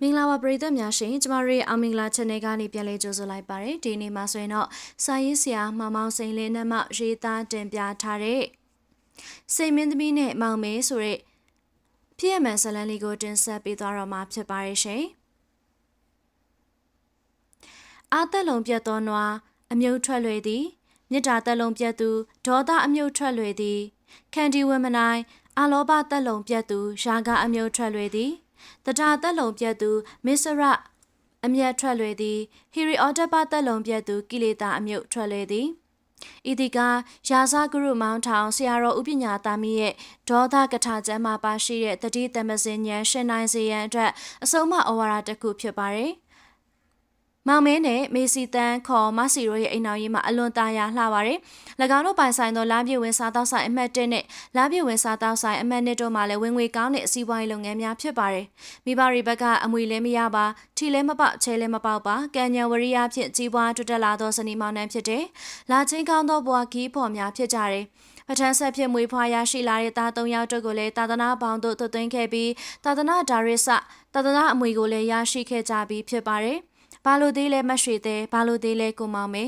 မင်္ဂလာပါပရိသတ်များရှင်ကျမတို့ရဲ့အောင်မင်္ဂလာ channel ကနေပြန်လည်ကြိုဆိုလိုက်ပါရစေဒီနေ့မှာဆိုရင်တော့စာရေးဆရာမမောင်စိန်လင်းနဲ့မှရေးသားတင်ပြထားတဲ့စိန်မင်းသမီးနဲ့မောင်မဲဆိုတဲ့ဖြစ်ရမှန်ဇလန်းလေးကိုတင်ဆက်ပေးသွားတော့မှာဖြစ်ပါရဲ့ရှင်အာသက်လုံးပြတ်သောနွားအမြုပ်ထွက်လွေသည်မြစ်တာသက်လုံးပြတ်သူဒေါသအမြုပ်ထွက်လွေသည်ခန္တီဝမနိုင်အလောဘသက်လုံးပြတ်သူရာဂအမြုပ်ထွက်လွေသည် တတာသက်လုံပြတ်သူမစ္စရအမျက်ထွက်လွယ်သည်ဟီရီအော်တပသက်လုံပြတ်သူကိလေသာအမြုပ်ထွက်လွယ်သည်ဤဒီကရာဇဂရုမောင်းထောင်ဆရာတော်ဥပညာသားမီးရဲ့ဒေါသကထာကျမ်းမှာပါရှိတဲ့တတိတမစင်ဉဏ်ရှင်နိုင်စေရန်အတွက်အဆုံးအမဩဝါဒတစ်ခုဖြစ်ပါတယ်။ မောင်မင်းနဲ့မေစီတန်းခေါ်မစီရိုရဲ့အိမ်တော်ကြီးမှာအလွန်ตาရလှပါတယ်။၎င်းတို့ပိုင်ဆိုင်သောလာပြည့်ဝင်စားတောက်ဆိုင်အမှတ်1နဲ့လာပြည့်ဝင်စားတောက်ဆိုင်အမှတ်2တို့မှာလည်းဝင်ငွေကောင်းတဲ့အစည်းအဝေးလုပ်ငန်းများဖြစ်ပါတယ်။မိဘတွေဘက်ကအမွေလည်းမရပါထီလည်းမပေါက်ချဲလည်းမပေါက်ပါကံညာဝရိယဖြင့်ကြီးပွားတွတ်တက်လာသောဇနီးမောင်နှံဖြစ်တဲ့လာချင်းကောင်းသောဘဝခီးဖော်များဖြစ်ကြတယ်။ပထမဆက်ဖြစ်မွေးဖွားရရှိလာတဲ့သား၃ယောက်တို့ကိုလည်းသာသနာပေါင်းတို့သွင်းခဲ့ပြီးသာသနာဒါရစ်ဆသာသနာအမွေကိုလည်းရရှိခဲ့ကြပြီးဖြစ်ပါတယ်။ ဘာလို့သေးလဲမရွှေသေးဘာလို့သေးလဲကိုမောင်မေ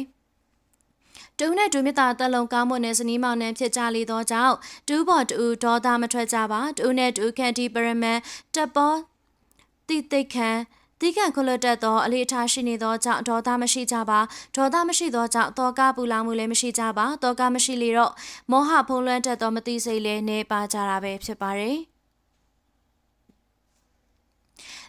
တူနဲ့ဒူမြတာတက်လုံးကောင်းမွန်တဲ့ဇနီးမောင်နှံဖြစ်ကြလေသောကြောင့်တူပေါ်တူဒေါသမထွက်ကြပါတူနဲ့တူခန်တီပရမန်တပ်ပေါ်တိသိခံတိကံခွလတက်သောအလေးအထားရှိနေသောကြောင့်ဒေါသမရှိကြပါဒေါသမရှိသောကြောင့်တောကပူလောင်မှုလည်းမရှိကြပါတောကမရှိလေတော့မောဟဖုံးလွှမ်းတတ်သောမသိစိတ်လည်းနေပါကြတာပဲဖြစ်ပါတယ်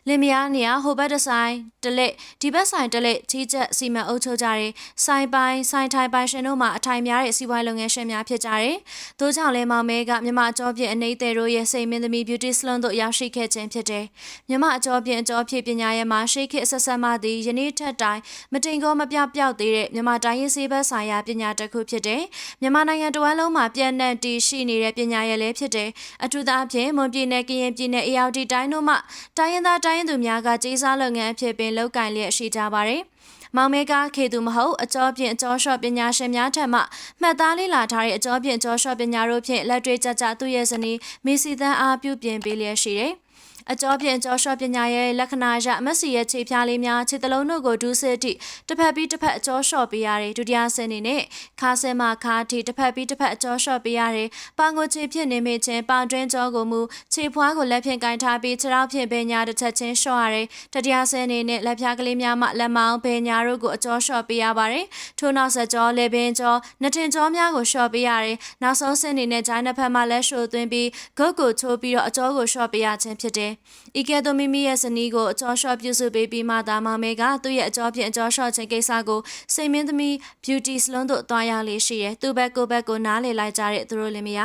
လင်မယားနေရဟိုဘက်တစ်ဆိုင်တလက်ဒီဘက်ဆိုင်တလက်ကြီးချက်စီမံအုပ်ချုပ်ကြတဲ့ဆိုင်ပိုင်းဆိုင်ထိုင်ပိုင်းရှင်တို့မှာအထိုင်များတဲ့စီးပွားရေးလုပ်ငန်းရှင်များဖြစ်ကြတယ်။တို့ကြောင့်လဲမောင်မဲကမြမအကျော်ပြည့်အနေသေးတို့ရဲ့စိတ်မင်းသမီး beauty salon တို့ရောက်ရှိခဲ့ခြင်းဖြစ်တယ်။မြမအကျော်ပြည့်အကျော်ဖြစ်ပညာရဲ့မှာရှိခေဆက်ဆက်မှသည်ယနေ့ထက်တိုင်မတင်ကောမပြောက်ပြောက်သေးတဲ့မြမတိုင်းရေးစေးဘက်ဆိုင်ရာပညာတစ်ခုဖြစ်တယ်။မြမနိုင်ငံတဝန်းလုံးမှာပြန့်နှံ့တည်ရှိနေတဲ့ပညာရဲ့လည်းဖြစ်တယ်။အထူးသဖြင့်မွန်ပြည်နယ်ကရင်ပြည်နယ်အေရောက်တီတိုင်းတို့မှတိုင်းရင်းသားတိုင်းရင်းသူများကကြေးစားလုပ်ငန်းအဖြစ်ပင်လုပ်ကင်လျက်ရှိကြပါတယ်။မောင်မဲကခေသူမဟုတ်အကျော်ဖြင့်အကျော်လျှော့ပညာရှင်များထက်မှမှတ်သားလေးလာထားတဲ့အကျော်ဖြင့်အကျော်လျှော့ပညာတို့ဖြင့်လက်တွေ့ကြကြသူ့ရဲ့ဇနီးမီစီသန်းအားပြုပြင်ပေးလျက်ရှိတယ်။ အကျော်ဖြင့်ကျော်လျှော့ပညာရဲ့လက္ခဏာရအမက်စီရဲ့ခြေဖြားလေးများခြေတလုံးတို့ကိုဒူးစစ်တိတစ်ဖက်ပြီးတစ်ဖက်အကျော်လျှော့ပေးရတယ်ဒုတိယဆင်းနေနဲ့ခါဆဲမှာခါတီတစ်ဖက်ပြီးတစ်ဖက်အကျော်လျှော့ပေးရတယ်ပန်ကိုခြေဖြင့်နေမိချင်းပန်တွင်းကျော်ကိုမူခြေဖွားကိုလက်ဖြင့်ကင်ထားပြီးခြေထောက်ဖြင့်ဘဲညာတစ်ချက်ချင်းလျှော့ရတယ်တတိယဆင်းနေနဲ့လက်ဖြားကလေးများမှလက်မောင်းဘဲညာတို့ကိုအကျော်လျှော့ပေးရပါတယ်ထို့နောက်ဆက်ကျော်လေပင်ကျော်နှစ်ထင်ကျော်များကိုလျှော့ပေးရတယ်နောက်ဆုံးဆင်းနေနဲ့ဂျိုင်းနှစ်ဖက်မှလက်ရှို့သွင်းပြီးဂုတ်ကိုချိုးပြီးတော့အကျော်ကိုလျှော့ပေးရခြင်းဖြစ်တယ်ဤကဲ့သို့မိမိရဲ့ဇနီးကိုအကျော်လျှော့ပြုစုပေးပြီးမှသာမမဲကသူ့ရဲ့အကျော်ဖြင့်အကျော်လျှော့ခြင်းကိစ္စကိုစိတ်မင်းသမီး beauty salon သို့တွားရောက်လေးရှိရဲသူ့ဘက်ကိုဘက်ကိုနားလေလိုက်ကြတဲ့သူတို့လည်းမရ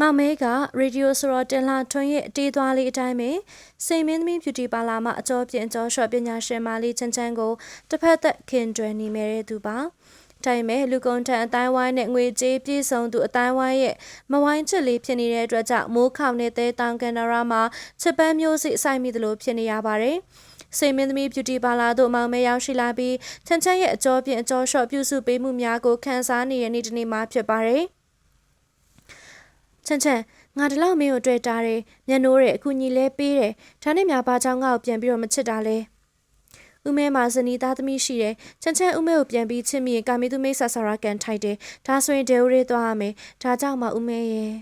မမဲကရေဒီယိုဆိုတော့တင်လာထွန်းရဲ့အတေးသွားလေးအတိုင်းပဲစိန်မင်းသမီး beauty parlor မှာအကျော်ပြင်အကျော် short ပညာရှင်မလေးချမ်းချမ်းကိုတစ်ဖက်သက်ခင်တွယ်နေမဲ့တဲ့သူပါ တိုင်မဲ့လူကုန်ထံအတိုင်းဝိုင်းနဲ့ငွေကြေးပြည့်စုံသူအတိုင်းဝိုင်းရဲ့မဝိုင်းချစ်လေးဖြစ်နေတဲ့အတွက်ကြောင့်မိုးခေါင်နေတဲ့တောင်ကန်နာရာမှာချစ်ပန်းမျိုးစိဆိုင်မိသလိုဖြစ်နေရပါတယ်။စိန်မင်းသမီး beauty parlor တို့မောင်မဲရောက်ရှိလာပြီးချန်ချန်ရဲ့အကျော်ပြင်အကျော်လျှော့ပြုစုပေးမှုများကိုခန်းစားနေရတဲ့နေ့တစ်နေ့မှာဖြစ်ပါတယ်။ချန်ချန်ငါဒီလောက်မင်းကိုတွေ့တာတယ်မျက်နှိုးတယ်အခုညီလဲပေးတယ်ဒါနဲ့များဘာကြောင့်ငါ့ကိုပြန်ပြီးတော့မချစ်တာလဲ။ ဦးမဲမှာဇနီးသားသမီးရှိတယ်။ချန်ချန်ဦးမဲကိုပြန်ပြီးချစ်မိရင်ကာမီသူမိတ်ဆာဆာရာကန်ထိုက်တယ်။ဒါဆိုရင်ဒေဦးရေးသွားရမယ်။ဒါကြောင့်မှဦးမဲရဲ့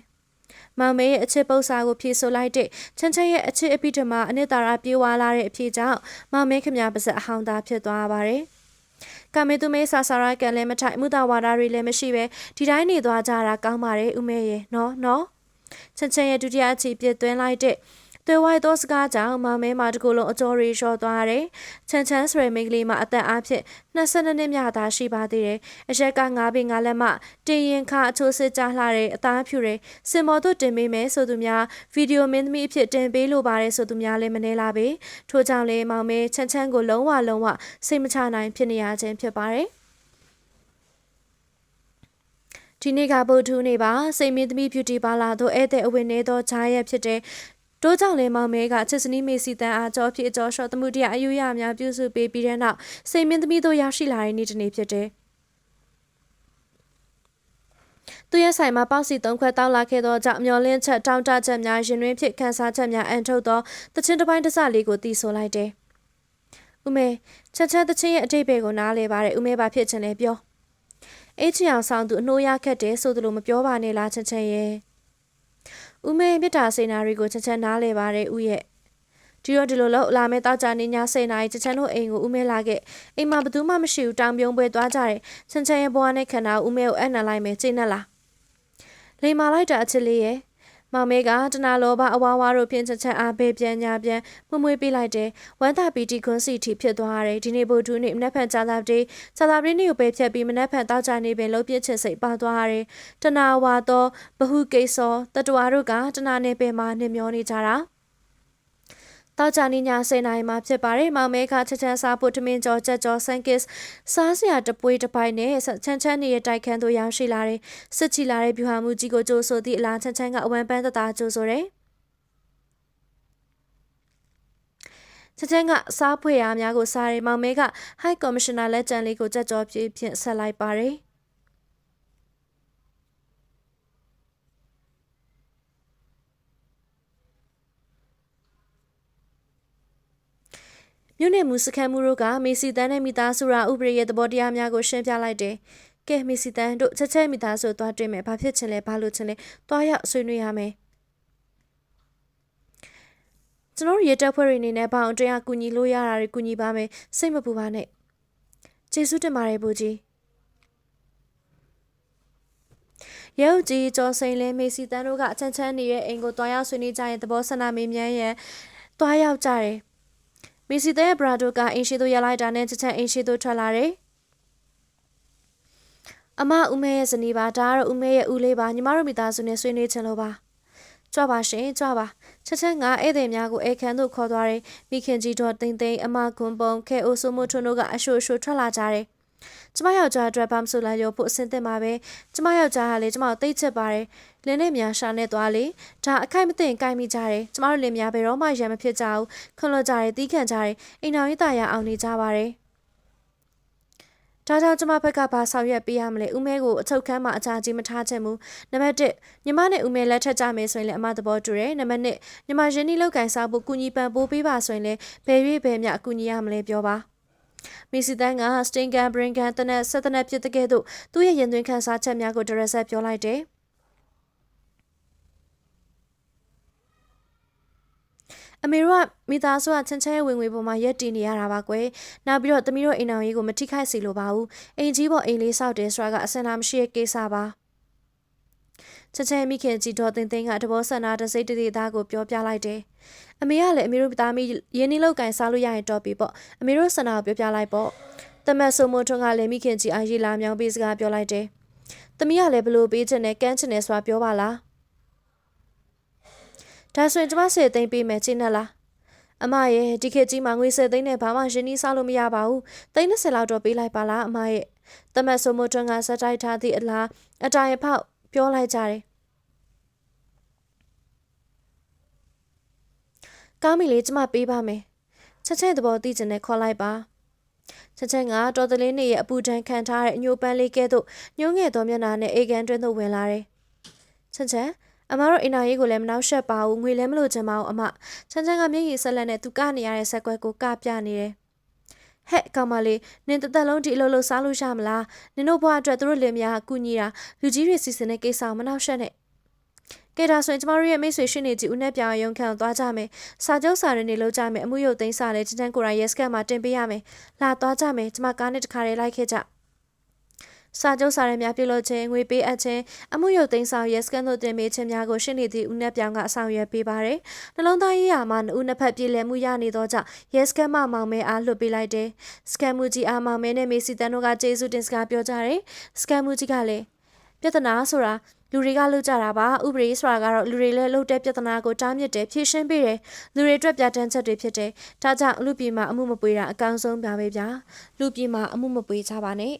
မောင်မဲရဲ့အချစ်ပု္ပ္ပာကိုဖြေဆိုလိုက်တဲ့ချန်ချန်ရဲ့အချစ်အပိဓမ္မာအနှစ်သာရပြေဝလာတဲ့အဖြစ်ကြောင့်မောင်မဲခမပါစက်အဟောင်းသားဖြစ်သွားပါတယ်။ကမေသူမေဆာဆာရာကန်လည်းမထိုက်မှုတာဝါဒတွေလည်းမရှိပဲဒီတိုင်းနေသွားကြတာကောင်းပါတယ်ဦးမဲရဲ့နော်နော်ချန်ချန်ရဲ့ဒုတိယအချီပြစ်သွင်းလိုက်တဲ့ သွေးဝိုက်သောစကားကြောင့်မောင်မဲမှာတကူလုံးအကျော်ရီလျှော့သွားတယ်။ချန်ချန်ဆိုရမိန်းကလေးမှာအသက်အားဖြင့်22နှစ်မြသာရှိပါသေးတယ်။အရက်က9ပင်9လက်မှတင်ရင်ခါအချိုးစစ်ကြလှတဲ့အသားဖြူတယ်။စင်မော်တို့တင်ပေးမယ်ဆိုသူများဗီဒီယိုမင်းသမီးအဖြစ်တင်ပေးလိုပါတယ်ဆိုသူများလည်းမနေလာပေ။ထို့ကြောင့်လေမောင်မဲချန်ချန်ကိုလုံးဝလုံးဝစိတ်မချနိုင်ဖြစ်နေရခြင်းဖြစ်ပါတယ်။ဒီနေ့ကဗုဒ္ဓနေ့ပါစိတ်မင်းသမီး beauty parlor သို့ဧည့်သည်အဝင်နေသောဂျာရက်ဖြစ်တဲ့ တိုးကြောင့်လဲမောင်မဲကချစ်စနီးမေစီတန်အားကြောဖြစ်ကြောရှော့သမှုတရားအယူရအများပြုစုပေးပြီးတဲ့နောက်စိတ်မင်းသမီးတို့ရရှိလာတဲ့နေ့တစ်နေ့ဖြစ်တယ်။သူသူရဲ့ဆိုင်မှာပေါက်စီသုံးခွက်တောက်လာခဲ့သောကြောင့်မျောလင်းချက်တောင်းတချက်များရင်တွင်ဖြစ်ခန်းစားချက်များအန်ထုတ်သောတချင်းတစ်ပိုင်းတစ်စလေးကိုတီးဆိုလိုက်တယ်။ဦးမေချက်ချက်တချင်းရဲ့အတိတ်ဘယ်ကိုနားလဲပါတယ်ဦးမေဘာဖြစ်ချင်လဲပြော။အေးချီအောင်ဆောင်သူအနှိုးရခက်တယ်ဆိုသလိုမပြောပါနဲ့လားချက်ချက်ရဲ့။ ဦးမေမြစ်တာစေနာရီကိုချက်ချက်နားလဲပါတယ်ဦးရဲ့ဒီတော့ဒီလိုလို့လာမဲတောက်ကြနေညစိတ်နာရီချချန်တို့အိမ်ကိုဦးမဲလာခဲ့အိမ်မှာဘသူမှမရှိဘူးတောင်ပြုံးပွဲသွားကြတယ်ချန်ချန်ရဲ့ဘွားနဲ့ခန္ဓာဦးမဲကိုအနံလိုက်မယ်ချိန်နဲ့လားလိန်မာလိုက်တာအချစ်လေးရဲ့ မောင်မဲကတနာလောဘအဝါဝါတို့ဖြင့်ချက်ချက်အားပေးပြန်ညာပြန်မမွေးပေးလိုက်တယ်ဝမ်းသာပီတီခွန်းစီတီဖြစ်သွားရတယ်ဒီနေ့ဘို့ဒူးနေ့မနက်ဖြန်ကြာသာတေးကြာသာပင်းနေ့ကိုပဲဖြတ်ပြီးမနက်ဖြန်တောက်ကြနေပင်လုံးပြစ်ချစ်စိတ်ပါသွားရတယ်တနာဝါသောဘဟုကိစောတတဝါတို့ကတနာနေပင်မှာနှမျောနေကြတာ တောက်ကြနေည10နာရီမှဖြစ်ပါတယ်။မောင်မဲခချက်ချမ်းစားဖို့တမင်ကျော်ချက်ကျော်ဆန်ကစ်စားစရာတပွေးတစ်ပိုင်နဲ့ချမ်းချမ်းနေတဲ့တိုက်ခန်းသို့ရောက်ရှိလာတယ်။စစ်ချီလာတဲ့ဗျူဟာမှုကြီးကိုကြိုးဆိုသည့်အလားချမ်းချမ်းကအဝမ်းပန်းတသားကြိုးဆိုတယ်။ချက်ချင်းကစားဖွေရာများကိုစားတယ်မောင်မဲက High Commissioner လက်ကျန်လေးကိုကြက်ကြောပြည့်ဖြင့်ဆက်လိုက်ပါတယ်။ မြို့နယ်မူစခန်းမှုတို့ကမေစီတန်းနဲ့မိသားစုရာဥပဒေရဲ့သဘောတရားများကိုရှင်းပြလိုက်တယ်။ကဲမေစီတန်းတို့ချက်ချက်မိသားစုသွားတွေ့မယ်။ဘာဖြစ်ချင်လဲဘာလို့ချင်လဲ။သွားရောက်ဆွေးနွေးရမယ်။ကျွန်တော်ရေတက်ဖွဲ့တွေအနေနဲ့ဘာအောင်တရားကူညီလို့ရတာတွေကူညီပါမယ်။စိတ်မပူပါနဲ့။ကျေးဇူးတင်ပါတယ်ဘူကြီး။ရုပ်ကြီးကျော်စိန်လဲမေစီတန်းတို့ကအချမ်းချမ်းနေတဲ့အိမ်ကိုတွားရောက်ဆွေးနွေးကြရင်သဘောဆန္ဒမေးမြန်းရန်တွားရောက်ကြတယ်။ မီစီတဲ့ဘရာဒိုကအင်ရှိသို့ရလိုက်တာနဲ့ချက်ချက်အင်ရှိသို့ထွက်လာတယ်။အမဦးမဲရဲ့ဇနီးပါဒါကတော့ဦးမဲရဲ့ဦးလေးပါညီမတို့မိသားစုနဲ့ဆွေးနွေးချင်လို့ပါ။ကြွပါရှင်ကြွပါချက်ချက်ငါဧည့်သည်များကိုဧခန်းသို့ခေါ်သွားတယ်မိခင်ကြီးတော်တိမ်တိမ်အမကွန်ပုံခဲအိုဆိုမိုထွန်းတို့ကအရှို့အရှို့ထွက်လာကြတယ်ကျမယောက်ျားအတွက်ဘာမဆိုလာရောဖို့အဆင်သင့်ပါပဲကျမယောက်ျားကလည်းကျမကိုသိချစ်ပါတယ် လင်းနဲ့များရှာနေသွားလေဒါအခိုက်မသိရင်ကိုက်မိကြတယ်ကျမတို့လင်းများဘယ်တော့မှရံမဖြစ်ကြဘူးခွန်လွတ်ကြတယ်တီးခံကြတယ်အိမ်တော်ရေးတာရအောင်နေကြပါတယ်ဒါကြောင့်ကျမဘက်ကဘာဆောင်ရွက်ပေးရမလဲဦးမဲကိုအချုပ်ခန်းမှာအချာကြီးမထားချင်ဘူးနံပါတ်1ညီမနဲ့ဦးမဲလက်ထက်ကြမယ်ဆိုရင်လည်းအမသဘောတူတယ်နံပါတ်2ညီမရင်းနှီးလောက်ကန်စားဖို့ကူညီပံ့ပိုးပေးပါဆိုရင်လည်းဘယ်၍ဘယ်မြအကူညီရမလဲပြောပါမီစီတန်ကစတင်ကန်ဘရင်ကန်တနက်ဆက်တနက်ဖြစ်တဲ့ကဲ့သို့သူ့ရဲ့ရင်သွင်းခန်းစားချက်များကိုဒရက်ဆက်ပြောလိုက်တယ် အမေတို့ကမိသားစုကချမ်းချမ်းရဲ့ဝင်ငွေပေါ်မှာရက်တည်နေရတာပါကွယ်။နောက်ပြီးတော့သမီးတို့အိမ်အောင်ရေးကိုမထိခိုက်စေလိုပါဘူး။အိမ်ကြီးပေါ်အိမ်လေးဆောက်တယ်ဆိုတာကအစင်လာမရှိရဲ့ကိစ္စပါ။ချက်ချင်းမိခင်ကြီးတော်တင်တင်ကတဘောဆန္ဒတစိတ်တည်းသားကိုပြောပြလိုက်တယ်။အမေကလည်းအမေတို့သားမီးရင်းနှီးလောက်ကင်စားလို့ရရင်တော့ပြီပေါ့။အမေတို့ဆန္ဒကိုပြောပြလိုက်ပေါ့။တမတ်ဆိုမိုထွန်းကလည်းမိခင်ကြီးအားရေးလာမြောင်းပေးစကားပြောလိုက်တယ်။သမီးကလည်းဘလို့ပေးချင်တယ်ကမ်းချင်တယ်ဆိုတာပြောပါလား။ ဒါဆိုရင်ကျမဆယ်သိန်းပေးမယ်ကျင်းနဲ့လားအမရဲ့ဒီခေတ်ကြီးမှာငွေဆယ်သိန်းနဲ့ဘာမှရင်းနှီးစားလို့မရပါဘူးသိန်း20လောက်တော့ပေးလိုက်ပါလားအမရဲ့တမတ်ဆိုမိုထွန်းကစတိုက်ထားသည့်အလားအတိုင်းအဖောက်ပြောလိုက်ကြတယ်ကောင်းပြီလေကျမပေးပါမယ်ချက်ချက်သဘောသိချင်တဲ့ခေါ်လိုက်ပါချက်ချက်ကတော်တလေးနေရဲ့အပူဒဏ်ခံထားတဲ့အညိုပန်းလေးကဲ့သို့ညှိုးငယ်သောမျက်နှာနဲ့အေကန်တွင်းသို့ဝင်လာတယ်ချက်ချက် အမတို့အင်နာရေးကိုလည်းမနှောက်ယှက်ပါဘူးငွေလည်းမလိုချင်ပါဘူးအမချမ်းချမ်းကမျက်ရည်ဆက်လက်နဲ့သူကနေရတဲ့ဆက်ကွက်ကိုကပြနေတယ်ဟဲ့ကောင်မလေးနင်တသက်လုံးဒီအလုပ်လုပ်စားလို့ရမလားနင်တို့ဘွားအတွက်သူတို့လင်မယားကူညီတာလူကြီးတွေစီစဉ်တဲ့ကိစ္စကိုမနှောက်ယှက်နဲ့ကဲဒါဆိုရင်ကျမတို့ရဲ့မိတ်ဆွေရှင်းနေကြည့်ဦးနဲ့ပြောင်းရုံခံသွားကြမယ်။စာချုပ်စာရင်းတွေလုပ်ကြမယ်။အမှုရုပ်သိမ်းစာလည်းချင်းချမ်းကိုရိုင်းရက်စကတ်မှာတင်ပေးရမယ်။လာသွားကြမယ်။ကျမကားနဲ့တခါတည်းလိုက်ခဲ့ကြ။ စာချုပ်စာရင်းများပြုလုပ်ခြင်းငွေပေးအပ်ခြင်းအမှုရုပ်သိမ်းဆောင်ရဲစကန်တို့တင်ပေးခြင်းများကိုရှင်းနေသည့်ဦးနှက်ပြောင်ကအဆောင်ရွက်ပေးပါတယ်။နှလုံးသားရေးရာမှာဦးနှစ်ဖက်ပြည်လည်မှုရနေသောကြောင့်ရဲစကန်မမောင်မဲအားလွှတ်ပေးလိုက်တယ်။စကန်မူကြီးအားမောင်မဲနဲ့မေစီတန်တို့ကကျေးဇူးတင်စကားပြောကြတယ်။စကန်မူကြီးကလည်းပြဿနာဆိုတာလူတွေကလှုပ်ကြတာပါဥပဒေဆိုတာကတော့လူတွေလည်းလှုပ်တဲ့ပြဿနာကိုတားမြစ်တယ်ဖြေရှင်းပေးတယ်လူတွေအတွက်ပြဋ္ဌာန်းချက်တွေဖြစ်တယ်ဒါကြောင့်လူပြည်မှာအမှုမပွေတာအကောင်းဆုံးပါပဲဗျာလူပြည်မှာအမှုမပွေကြပါနဲ့